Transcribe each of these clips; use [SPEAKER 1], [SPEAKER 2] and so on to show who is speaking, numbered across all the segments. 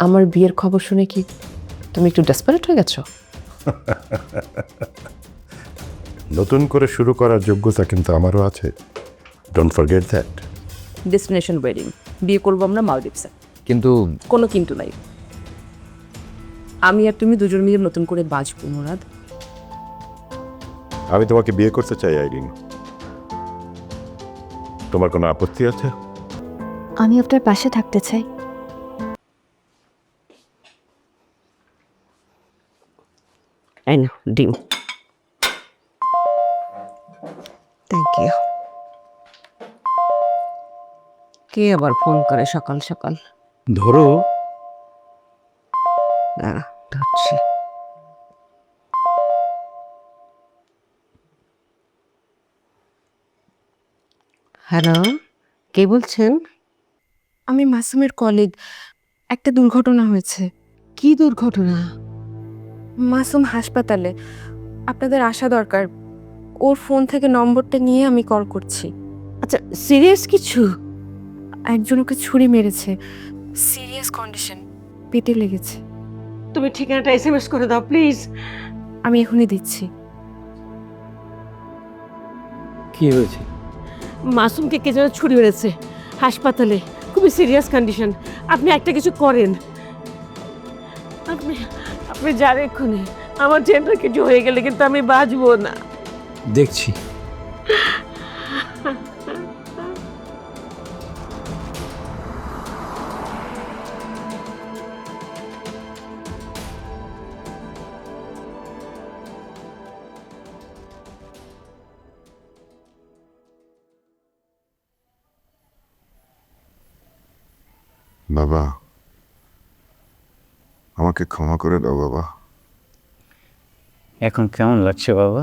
[SPEAKER 1] আমার বিয়ের খবর শুনে কি তুমি একটু ডেসপারেট হয়ে গেছো?
[SPEAKER 2] নতুন করে শুরু করার যোগ্যতা কিন্তু আমারও আছে। Don't forget that
[SPEAKER 3] destination wedding বিয়ে করব আমরা মালদ্বীপসে।
[SPEAKER 4] কিন্তু
[SPEAKER 3] কোনো কিন্তু নাই। আমি আর তুমি দুজন মিলে নতুন করে বাঁচবো মুরাদ
[SPEAKER 2] আমি তোমাকে বিয়ে করতে চাই আইরিন। তোমার কোনো আপত্তি আছে?
[SPEAKER 5] আমি আপনার পাশে থাকতে চাই।
[SPEAKER 6] এই নাও ডিম। থ্যাংক ইউ কে আবার ফোন করে সকাল সকাল?
[SPEAKER 4] ধরো।
[SPEAKER 6] দাঁড়া ধরছি। হ্যালো কে বলছেন?
[SPEAKER 5] আমি মাসুমের কলিগ একটা দুর্ঘটনা হয়েছে।
[SPEAKER 6] কি দুর্ঘটনা?
[SPEAKER 5] মাসুম হাসপাতালে। আপনাদের আসা দরকার। ওর ফোন থেকে নম্বরটা নিয়ে আমি কল করছি।
[SPEAKER 6] আচ্ছা সিরিয়াস কিছু?
[SPEAKER 5] একজন ওকে ছুরি মেরেছে। Serious condition. পেটে লেগেছে।
[SPEAKER 6] তুমি ঠিকানাটা এসএমএস করে দাও প্লিজ।
[SPEAKER 5] আমি এখনই দিচ্ছি।
[SPEAKER 4] কি হয়েছে?
[SPEAKER 6] মাসুমকে কে যেন ছুরি মেরেছে। হাসপাতালে। খুবই সিরিয়াস কন্ডিশন। আপনি একটা কিছু করেন। আপনি আপনি যান এক্ষুনি আমার জেনারেল কিছু হয়ে গেলে কিন্তু আমি বাঁচবো না
[SPEAKER 4] দেখছি
[SPEAKER 7] বাবা আমাকে ক্ষমা করে দাও বাবা।
[SPEAKER 8] এখন কেমন লাগছে বাবা?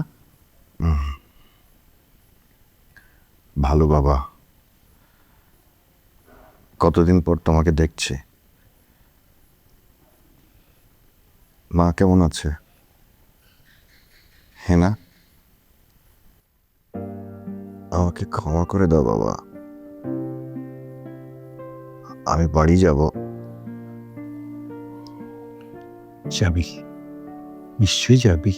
[SPEAKER 7] ভালো বাবা। কতদিন পর তোমাকে দেখছি। মা কেমন আছে? হেনা? আমাকে ক্ষমা করে দাও বাবা। আমি বাড়ি যাব।
[SPEAKER 8] যাবি নিশ্চয়ই যাবি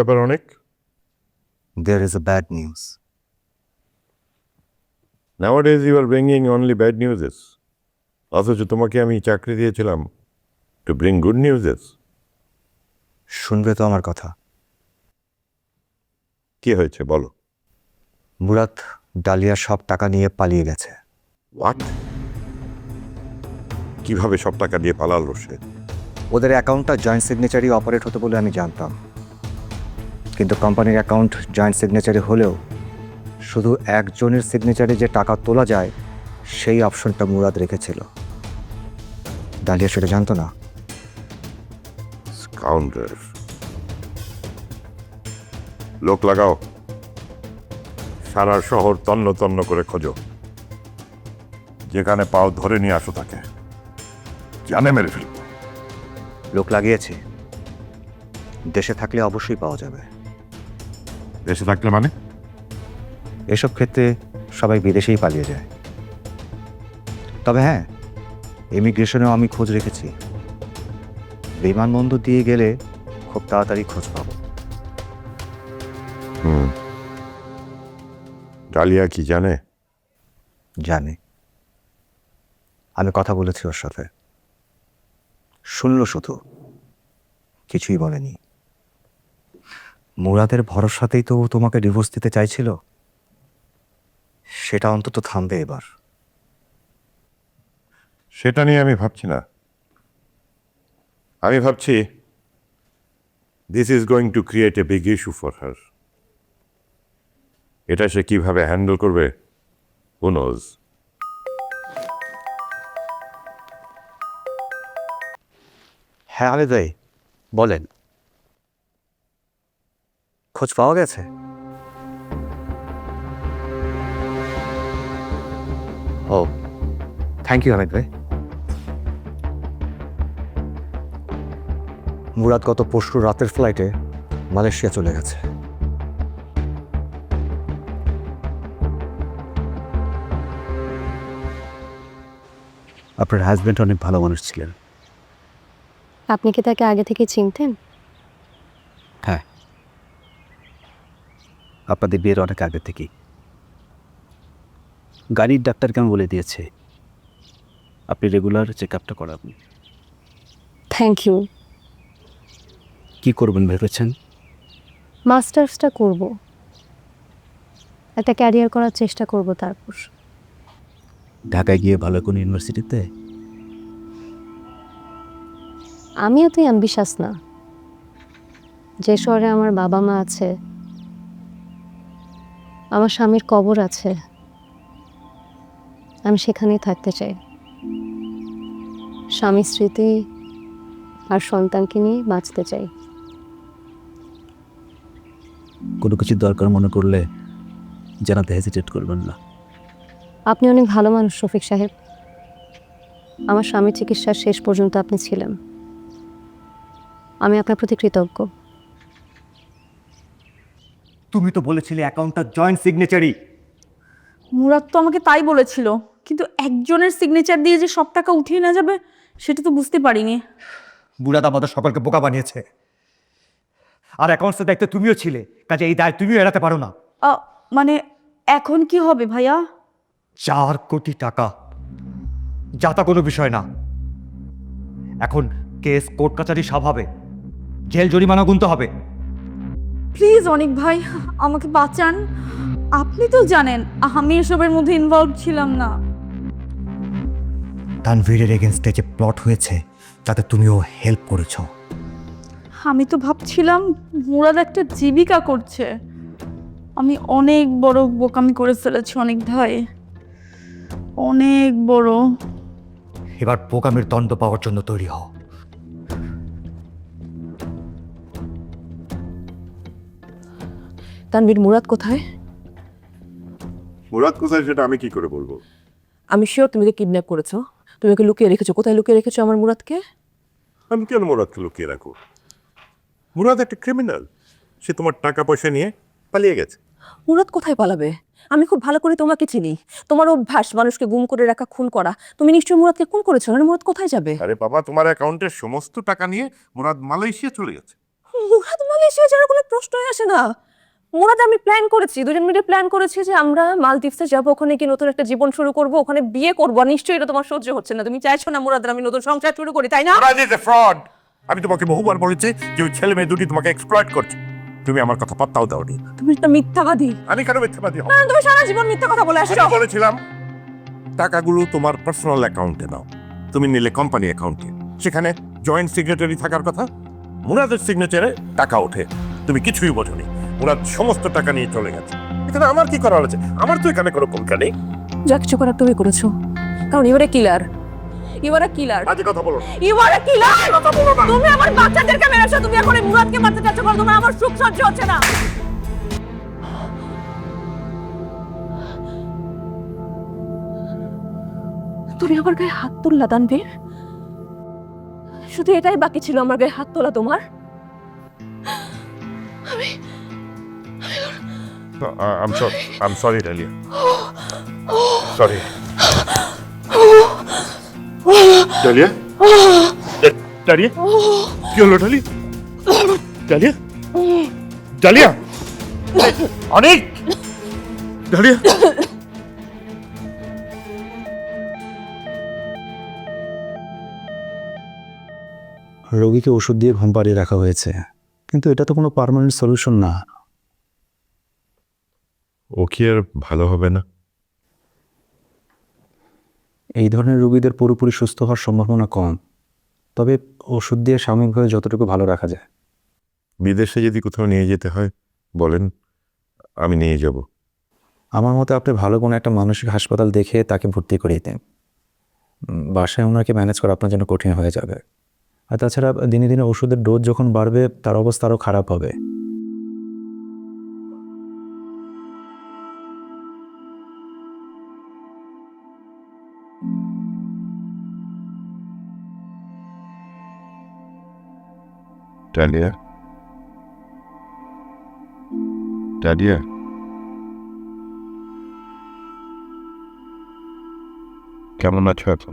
[SPEAKER 2] ব্যাপার অনেক?
[SPEAKER 7] There is a bad news
[SPEAKER 2] nowadays you are bringing only bad newses অথচ তোমাকে আমি চাকরি দিয়েছিলাম টু ব্রিং গুড নিউজেস
[SPEAKER 7] শুনবে তো আমার কথা।
[SPEAKER 2] কি হয়েছে বলো?
[SPEAKER 7] মুরাদ ডালিয়ার সব টাকা নিয়ে পালিয়ে গেছে।
[SPEAKER 2] হোয়াট কীভাবে সব টাকা দিয়ে পালালো সে?
[SPEAKER 7] ওদের অ্যাকাউন্টটা জয়েন্ট সিগনেচারই অপারেট হতো বলে আমি জানতাম। কিন্তু কোম্পানির অ্যাকাউন্ট জয়েন্ট সিগনেচারে হলেও শুধু একজনের সিগনেচারে যে টাকা তোলা যায় সেই অপশনটা মুরাদ রেখেছিল। ডালিয়া সেটা জানতো না।
[SPEAKER 2] স্কাউন্ডার লোক লাগাও। সারা শহর তন্ন তন্ন করে খোঁজো। যেখানে পাও ধরে নিয়ে আসো তাকে। জানে মেরে ফেলব।
[SPEAKER 7] লোক লাগিয়েছে। দেশে থাকলে অবশ্যই পাওয়া যাবে।
[SPEAKER 2] দেশে থাকলে মানে?
[SPEAKER 7] এসব ক্ষেত্রে সবাই বিদেশেই পালিয়ে যায়। তবে হ্যাঁ ইমিগ্রেশনেও আমি খোঁজ রেখেছি। বিমানবন্দর দিয়ে গেলে খুব তাড়াতাড়ি খোঁজ পাব।
[SPEAKER 2] হুম। ডালিয়া কি জানে?
[SPEAKER 7] জানে। আমি কথা বলেছি ওর সাথে। শুনল শুধু। কিছুই বলেনি। মুরাদের ভরসাতেই তো তোমাকে ডিভোর্স দিতে চাইছিল। সেটা অন্তত থামবে এবার।
[SPEAKER 2] সেটা নিয়ে আমি ভাবছি না। আমি ভাবছি this is going to create a big issue for her এটা সে কীভাবে হ্যান্ডেল করবে হু নোজ
[SPEAKER 7] হ্যাঁ আরে বলেন। খোঁজ পাওয়া গেছে? ও থ্যাংক ইউ হামিদ ভাই। মুরাদ গত পরশু রাতের ফ্লাইটে মালয়েশিয়া চলে গেছে।
[SPEAKER 8] আপনার হাজব্যান্ড অনেক ভালো মানুষ ছিলেন।
[SPEAKER 9] আপনি কি তাকে আগে থেকে চিনতেন?
[SPEAKER 8] আপনাদের বিয়ের অনেক আগে থেকেই। গাড়ির ডাক্তারকে আমি বলে দিয়েছে আপনি রেগুলার চেক আপটা করাবেন
[SPEAKER 9] থ্যাংক ইউ
[SPEAKER 8] কী করবেন ভেবেছেন?
[SPEAKER 9] মাস্টার্সটা করব। একটা ক্যারিয়ার করার চেষ্টা করব তারপর।
[SPEAKER 8] ঢাকায় গিয়ে ভালো কোনো ইউনিভার্সিটিতে
[SPEAKER 9] আমি এত অ্যাম্বিশাস না। যে শহরে আমার বাবা মা আছে আমার স্বামীর কবর আছে। আমি সেখানেই থাকতে চাই। স্বামী স্মৃতি আর সন্তানকে নিয়ে বাঁচতে চাই।
[SPEAKER 8] কোনো কিছু দরকার মনে করলে জানাতে হেজিটেট করবেন না।
[SPEAKER 9] আপনি অনেক ভালো মানুষ শফিক সাহেব। আমার স্বামীর চিকিৎসার শেষ পর্যন্ত আপনি ছিলেন। আমি আপনার প্রতি কৃতজ্ঞ।
[SPEAKER 7] তুমি তো বলেছিলে অ্যাকাউন্টটা জয়েন্ট সিগনেচারি
[SPEAKER 10] মুরাদ তো আমাকে তাই বলেছিল কিন্তু একজনের সিগনেচার দিয়ে যে সব টাকা উঠিয়ে না যাবে সেটা তো বুঝতে পারিনি।
[SPEAKER 7] বুড়াদ আমাদের সকলকে বোকা বানিয়েছে। আর অ্যাকাউন্টসের দায়িত্বে তুমিও ছিলে কাজে এই দায় তুমিও এড়াতে পারো না।
[SPEAKER 10] আ, মানে এখন কি হবে ভাইয়া?
[SPEAKER 7] চার কোটি টাকা। যা তা কোনো বিষয় না। এখন কেস কোর্ট কাছারি সব হবে জেল জরিমানা গুনতে হবে।
[SPEAKER 10] প্লিজ অনিক ভাই আমাকে বাঁচান। আপনি তো জানেন আমি এসবের মধ্যে ইনভলভ ছিলাম না।
[SPEAKER 7] তানভীরের এগেনস্টে যে প্লট হয়েছে তাতে তুমিও হেল্প করেছ।
[SPEAKER 10] আমি তো ভাবছিলাম মুরাদ একটা জীবিকা করছে। আমি অনেক বড় বোকামি করে ফেলেছি অনেক ভাই। অনেক বড়।
[SPEAKER 7] এবার বোকামির দণ্ড পাওয়ার জন্য তৈরি হও।
[SPEAKER 11] তানভীর মুরাদ কোথায়?
[SPEAKER 2] মুরাদ কোথায় সেটা আমি কি করে বলব?
[SPEAKER 11] আমি শিওর তুমি ওকে কিডন্যাপ করেছ। তুমি ওকে লুকিয়ে রেখেছো। কোথায় লুকিয়ে রেখেছো আমার মুরাদকে?
[SPEAKER 2] আমি কেন মুরাদকে লুকিয়ে রাখব? মুরাদ একটা ক্রিমিনাল সে তোমার টাকা পয়সা নিয়ে পালিয়ে গেছে।
[SPEAKER 1] মুরাদ কোথায় পালাবে? আমি খুব ভালো করে তোমাকে চিনি। তোমার অভ্যাস মানুষকে গুম করে রাখা খুন করা। তুমি নিশ্চয়ই মুরাদকে খুন করেছ? না মুরাদ কোথায় যাবে?
[SPEAKER 2] আরে বাবা তোমার অ্যাকাউন্টের সমস্ত টাকা নিয়ে মুরাদ মালয়েশিয়া চলে গেছে।
[SPEAKER 1] মুরাদ মালয়েশিয়া যাওয়ার কোনো প্রশ্নই আসে না। মুরাদ আমি প্ল্যান করেছি দুজন মিলে প্ল্যান করেছি যে আমরা মালদ্বীপসে যাব ওখানে গিয়ে নতুন একটা জীবন শুরু করব ওখানে বিয়ে করব নিশ্চয়ই এটা তোমার সহ্য হচ্ছে না। তুমি চাইছো না মুরাদ আমি নতুন সংসার শুরু করি তাই না?
[SPEAKER 2] মুরাদ ইজ এ ফ্রড আমি তোমাকে বহুবার বলেছি যে ওই ছেলে মেয়ে দুটি তোমাকে এক্সপ্লয়েট করছে। তুমি আমার কথা পাত্তাও দাওনি।
[SPEAKER 1] তুমি একটা মিথ্যাবাদী।
[SPEAKER 2] আমি কেন মিথ্যাবাদী হব?
[SPEAKER 1] তুমি সারা জীবন মিথ্যা কথা বলে আসছো
[SPEAKER 2] আমি বলেছিলাম টাকাগুলো তোমার পার্সোনাল অ্যাকাউন্টে নাও। তুমি নিলে কোম্পানি অ্যাকাউন্টে সেখানে জয়েন্ট সিগনেটারি থাকার কথা মুরাদের সিগনেচারে টাকা ওঠে। তুমি কিছুই বোঝোনি। মুরাদ সমস্ত টাকা নিয়ে চলে গেছে। এখানে আমার কি করার আছে? আমার তো এখানে কোনো ভূমিকা নেই।
[SPEAKER 1] যা কিছু করার তুমি করেছ। কারণ ইউর কিলার ইউর কিলার
[SPEAKER 2] বাজে কথা বলো। না।
[SPEAKER 1] ইউ আর আ কিলার তুমি আমার বাচ্চাদেরকে মেরেছো তুমি এখন এই মুরাদকে মারতে কারণ তোমার আমার সুখ সহ্য হচ্ছে না। তুমি আমার গায়ে হাত তুললা তানভীর? শুধু এটাই বাকি ছিল আমার গায়ে হাত তোলা তোমার?
[SPEAKER 2] Uh, I'm sorry. I'm sorry, Dalia. Sorry. Dalia? Da- Dalia? কি হলো ডালিয়া ডালিয়া ডালিয়া অনেক ডালিয়া
[SPEAKER 8] রোগীকে ওষুধ দিয়ে ঘুম পাড়িয়ে রাখা হয়েছে কিন্তু এটা তো কোনো পার্মানেন্ট সলিউশন না
[SPEAKER 2] ও কি আর ভালো হবে না?
[SPEAKER 8] এই ধরনের রোগীদের পুরোপুরি সুস্থ হওয়ার সম্ভাবনা কম। তবে ওষুধ দিয়ে সাময়িকভাবে যতটুকু ভালো রাখা যায়।
[SPEAKER 2] বিদেশে যদি কোথাও নিয়ে যেতে হয় বলেন আমি নিয়ে যাব।
[SPEAKER 8] আমার মতে আপনি ভালো কোনো একটা মানসিক হাসপাতাল দেখে তাকে ভর্তি করিয়ে দিন। বাসায় ওনাকে ম্যানেজ করা আপনার জন্য কঠিন হয়ে যাবে। আর তাছাড়া দিনে দিনে ওষুধের ডোজ যখন বাড়বে তার অবস্থা আরও খারাপ হবে।
[SPEAKER 2] ডালিয়া ডালিয়া কেমন আছো এখন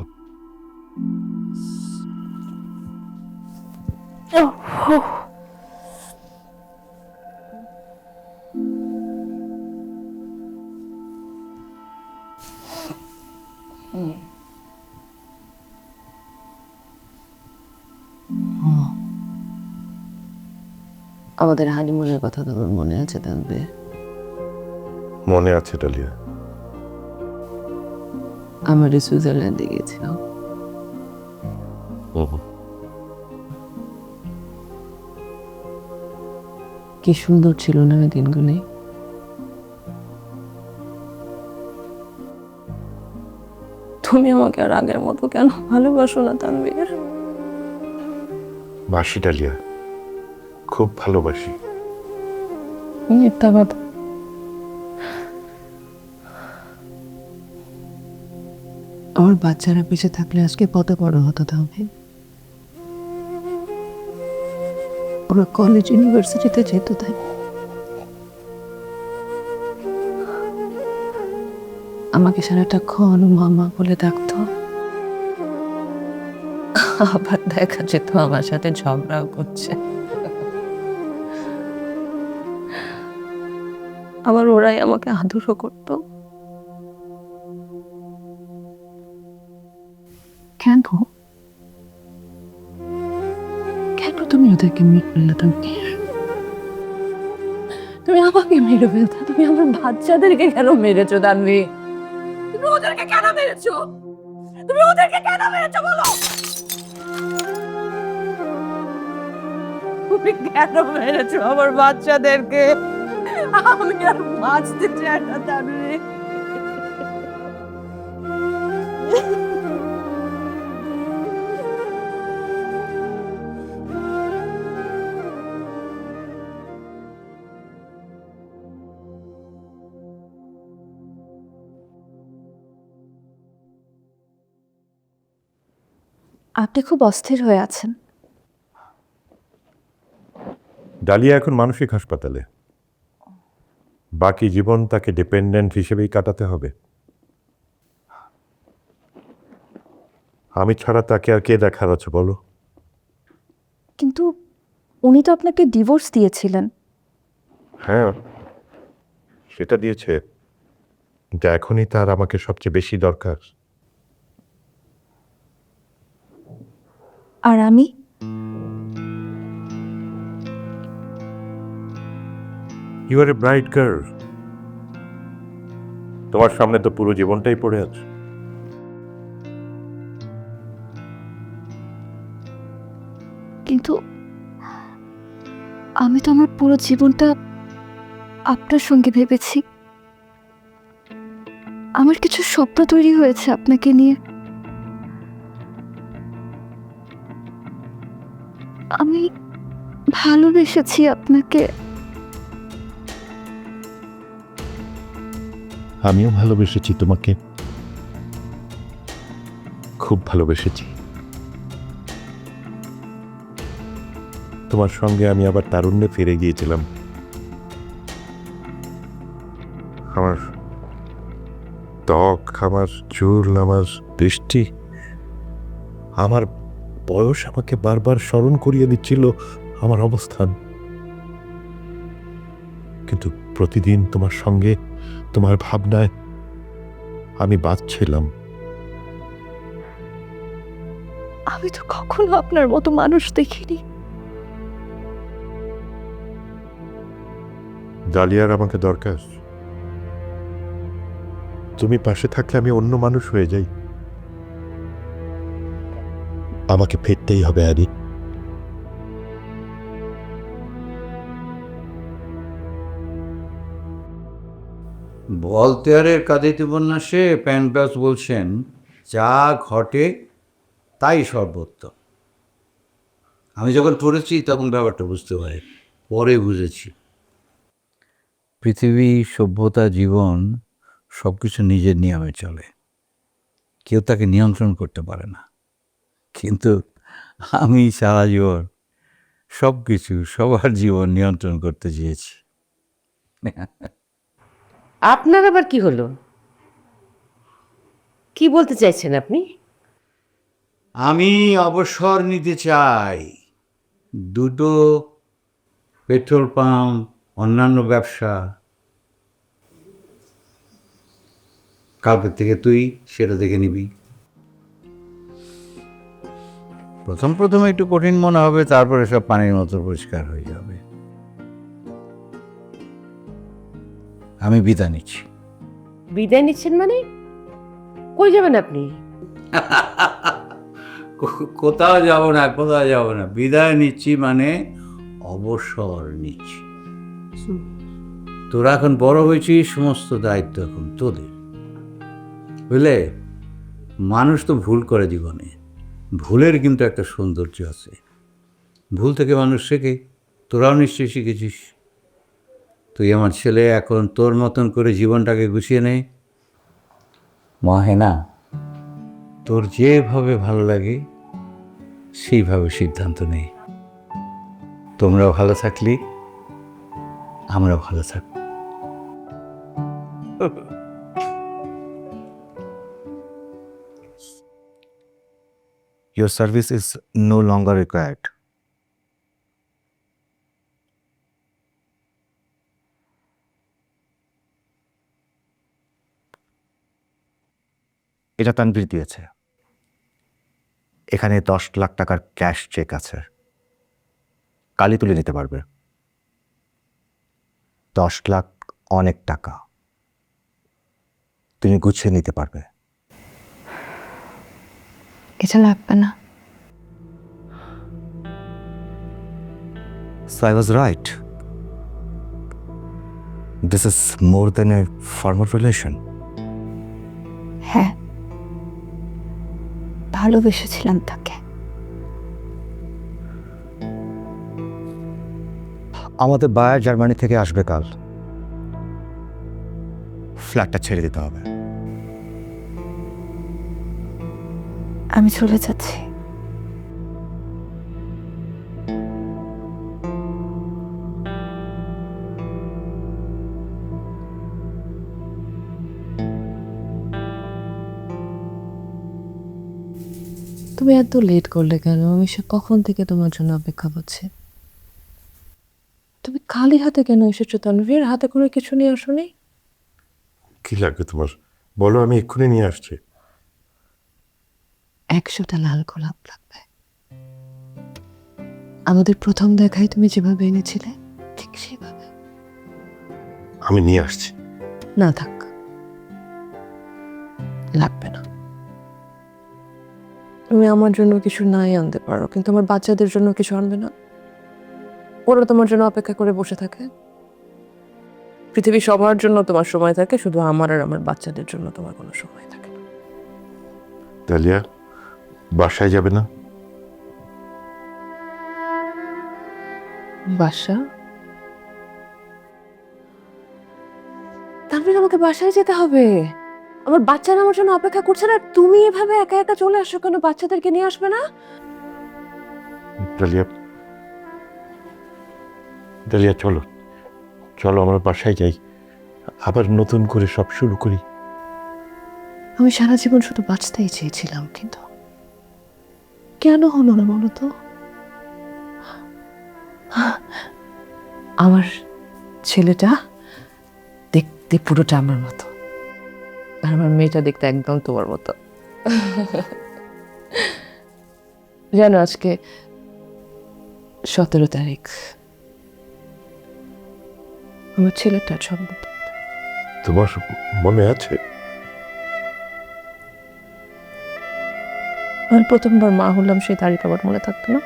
[SPEAKER 1] আমাদের হানিমুনের কথা তোমার মনে আছে তানবে
[SPEAKER 2] মনে আছে ডালিয়া।
[SPEAKER 1] আমরা সুইজারল্যান্ডে গেছিলাম কি সুন্দর ছিল না ওই দিনগুলি?
[SPEAKER 3] তুমি আমাকে আর আগের মতো কেন ভালোবাসো না তানবীর
[SPEAKER 2] বাসি ডালিয়া। খুব ভালোবাসি।
[SPEAKER 1] মিথ্যা কথা আমার বাচ্চারা বেঁচে থাকলে আজকে কত বড় হতো তাহলে। ওরা কলেজ ইউনিভার্সিটিতে যেত তাই। আমাকে সারাটাক্ষণ মামা বলে ডাকতো। আবার দেখা যেত আমার সাথে ঝগড়াও করছে।
[SPEAKER 3] আবার ওরাই আমাকে আদরও করতো।
[SPEAKER 1] কেন? কেন তুমি ওদেরকে মেরে তুমি
[SPEAKER 3] তুমি আমাকে মেরে ফেলতে, তুমি আমার বাচ্চাদেরকে কেন মেরেছো, দানবি? তুমি ওদেরকে কেন মেরেছো? তুমি ওদেরকে কেন মেরেছো, বলো? তুমি কেন মেরেছো আমার বাচ্চাদেরকে? আমি আর বাঁচতে চাই না দানবি
[SPEAKER 5] আপনি খুব অস্থির হয়ে আছেন।
[SPEAKER 2] ডালিয়া এখন মানসিক হাসপাতালে। বাকি জীবন তাকে ডিপেন্ডেন্ট হিসেবেই কাটাতে হবে। আমি ছাড়া তাকে আর কে দেখার আছে বলো?
[SPEAKER 5] কিন্তু উনি তো আপনাকে ডিভোর্স দিয়েছিলেন।
[SPEAKER 2] হ্যাঁ সেটা দিয়েছে। কিন্তু এখনই তার আমাকে সবচেয়ে বেশি দরকার।
[SPEAKER 5] আর আমি?
[SPEAKER 2] You are a bright girl তোমার সামনে তো পুরো জীবনটাই পড়ে আছে।
[SPEAKER 5] কিন্তু আমি তো আমার পুরো জীবনটা আপনার সঙ্গে ভেবেছি। আমার কিছু স্বপ্ন তৈরি হয়েছে আপনাকে নিয়ে। আমি ভালোবেসেছি আপনাকে।
[SPEAKER 2] আমিও ভালোবেসেছি তোমাকে। খুব ভালোবেসেছি। তোমার সঙ্গে আমি আবার তারুণ্যে ফিরে গিয়েছিলাম। আমার ত্বক, আমার চুল, আমার দৃষ্টি, আমার বয়স আমাকে বারবার স্মরণ করিয়ে দিচ্ছিল আমার অবস্থান। কিন্তু প্রতিদিন তোমার সঙ্গে তোমার ভাবনায় আমি বাঁচছিলাম।
[SPEAKER 5] আমি তো কখনো আপনার মতো মানুষ দেখিনি।
[SPEAKER 2] ডালিয়ার আমাকে দরকার। তুমি পাশে থাকলে আমি অন্য মানুষ হয়ে যাই। আমাকে ফিরতেই হবে আদি।
[SPEAKER 4] বলতেয়ারের কাঁদিতে উপন্যাসে প্যানব্যাস বলছেন, যা ঘটে তাই সর্বোত্তম আমি যখন পড়েছি তখন ব্যাপারটা বুঝতে পারি, পরে বুঝেছি। পৃথিবী, সভ্যতা, জীবন সব কিছু নিজের নিয়মে চলে। কেউ তাকে নিয়ন্ত্রণ করতে পারে না। কিন্তু আমি সারা জীবন সব কিছু সবার জীবন নিয়ন্ত্রণ করতে চেয়েছি।
[SPEAKER 6] আপনার আবার কি হলো? কি বলতে চাইছেন আপনি?
[SPEAKER 4] আমি অবসর নিতে চাই। দুটো পেট্রোল পাম্প, অন্যান্য ব্যবসা। কালকের থেকে তুই সেটা দেখে নিবি। প্রথম প্রথম একটু কঠিন মনে হবে, তারপরে সব পানির মতো পরিষ্কার হয়ে যাবে। আমি বিদায় নিচ্ছি।
[SPEAKER 6] বিদায় নিচ্ছেন মানে? কই যাবেন আপনি?
[SPEAKER 4] কোথাও যাব না কোথাও যাব না। বিদায় নিচ্ছি মানে অবসর নিচ্ছি। তোরা এখন বড় হয়েছিস সমস্ত দায়িত্ব এখন তোদের। বুঝলে? মানুষ তো ভুল করে জীবনে। ভুলের কিন্তু একটা সৌন্দর্য আছে। ভুল থেকে মানুষ শেখে। তোরাও নিশ্চয়ই শিখেছিস। তুই আমার ছেলে, এখন তোর মতন করে জীবনটাকে গুছিয়ে নেই নে মহেনা তোর যেভাবে ভালো লাগে, সেইভাবে সিদ্ধান্ত নেই তোমরাও ভালো থাকলি আমরা ভালো থাকব
[SPEAKER 7] Your service is no longer required. এটা তানভীর দিয়েছে। এখানে দশ লাখ টাকার ক্যাশ চেক আছে। কালই তুলে নিতে পারবে। দশ লাখ অনেক টাকা। তুমি গুছিয়ে নিতে পারবে।
[SPEAKER 5] এটা লাগবে না।
[SPEAKER 7] So I was right. This is more than a formal relation.
[SPEAKER 5] হ্যাঁ। ভালোবেসেছিলাম তাকে।
[SPEAKER 7] আমাদের বায়া জার্মানি থেকে আসবে কাল। ফ্ল্যাটটা ছেড়ে দিতে হবে।
[SPEAKER 5] আমি চলে যাচ্ছি।
[SPEAKER 1] তুমি এত লেট করলে কেন? আমি সে কখন থেকে তোমার জন্য অপেক্ষা করছি? তুমি খালি হাতে কেন এসেছ তানভীর? হাতে করে কিছু নিয়ে আসোনি?
[SPEAKER 2] কি লাগবে তোমার? বলো আমি এক্ষুনি নিয়ে আসছি।
[SPEAKER 1] একশোটা লাল গোলাপ লাগবে। আমাদের প্রথম দেখায় তুমি যেভাবে এনেছিলে ঠিক সেভাবে।
[SPEAKER 2] আমি নিয়ে আসছি।
[SPEAKER 1] না থাক। লাগবে না। তুমি আমার জন্য কিছু নাই আনতে পারো কিন্তু আমার বাচ্চাদের জন্য কিছু আনবে না। ওরা তোমার জন্য অপেক্ষা করে বসে থাকে। পৃথিবী সবার জন্য তোমার সময় থাকে শুধু আমার আর আমার বাচ্চাদের জন্য তোমার কোনো সময় থাকে না।
[SPEAKER 2] ডালিয়া বাসায় যাবে না?
[SPEAKER 1] বাসা? তারপরে আমাকে বাসায় যেতে হবে। আমার বাচ্চারা আমার জন্য অপেক্ষা করছে না আর তুমি এভাবে একা একা চলে আসো কেন? বাচ্চাদেরকে নিয়ে আসবে না?
[SPEAKER 2] ডালিয়া ডালিয়া চলো চলো আমার বাসায় যাই। আবার নতুন করে সব শুরু করি।
[SPEAKER 1] আমি সারা জীবন শুধু বাঁচতেই চেয়েছিলাম কিন্তু কেন হলো না বলো তো? আমার ছেলেটা দেখতে পুরোটা আমার মতো। আর আমার মেয়েটা দেখতে একদম তোমার মতো। জানো আজকে সতেরো তারিখ। আমার ছেলেটা জন্ম
[SPEAKER 2] তোমার মনে আছে?
[SPEAKER 1] আমি প্রথমবার মা হলাম সেই তারিখ আবার মনে থাকতো না।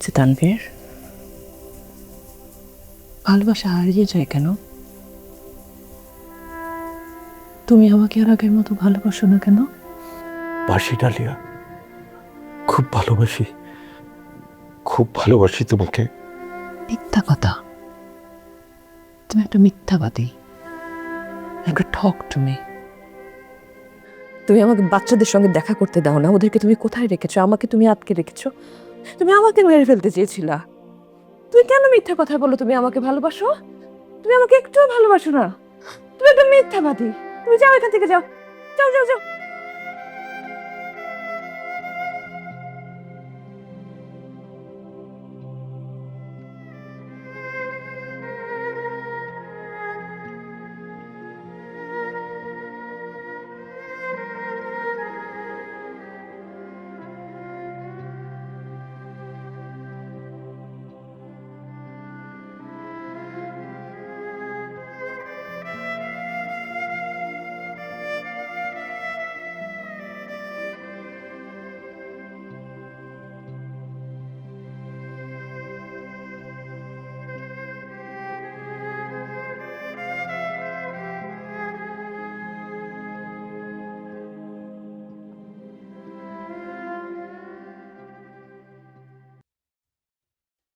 [SPEAKER 1] যে তানভীর। ভালোবাসা হারিয়ে যায় কেন? তুমি আমাকে আর আগের মতো ভালোবাসো না কেন?
[SPEAKER 2] বাসি ডালিয়া
[SPEAKER 12] খুব ভালোবাসি। খুব ভালোবাসি তোমাকে।
[SPEAKER 1] মিথ্যা কথা। তুমি একটা মিথ্যাবাদী। একটা ঠক তুমি। তুমি আমাকে বাচ্চাদের সঙ্গে দেখা করতে দাও না। ওদেরকে তুমি কোথায় রেখেছো? আমাকে তুমি আটকে রেখেছো? তুমি আমাকে মেরে ফেলতে চেয়েছিলা। তুমি কেন মিথ্যা কথা বলো তুমি আমাকে ভালোবাসো? তুমি আমাকে একটুও ভালোবাসো না। তুমি একটা মিথ্যাবাদী। তুমি যাও এখান থেকে যাও যাও যাও যাও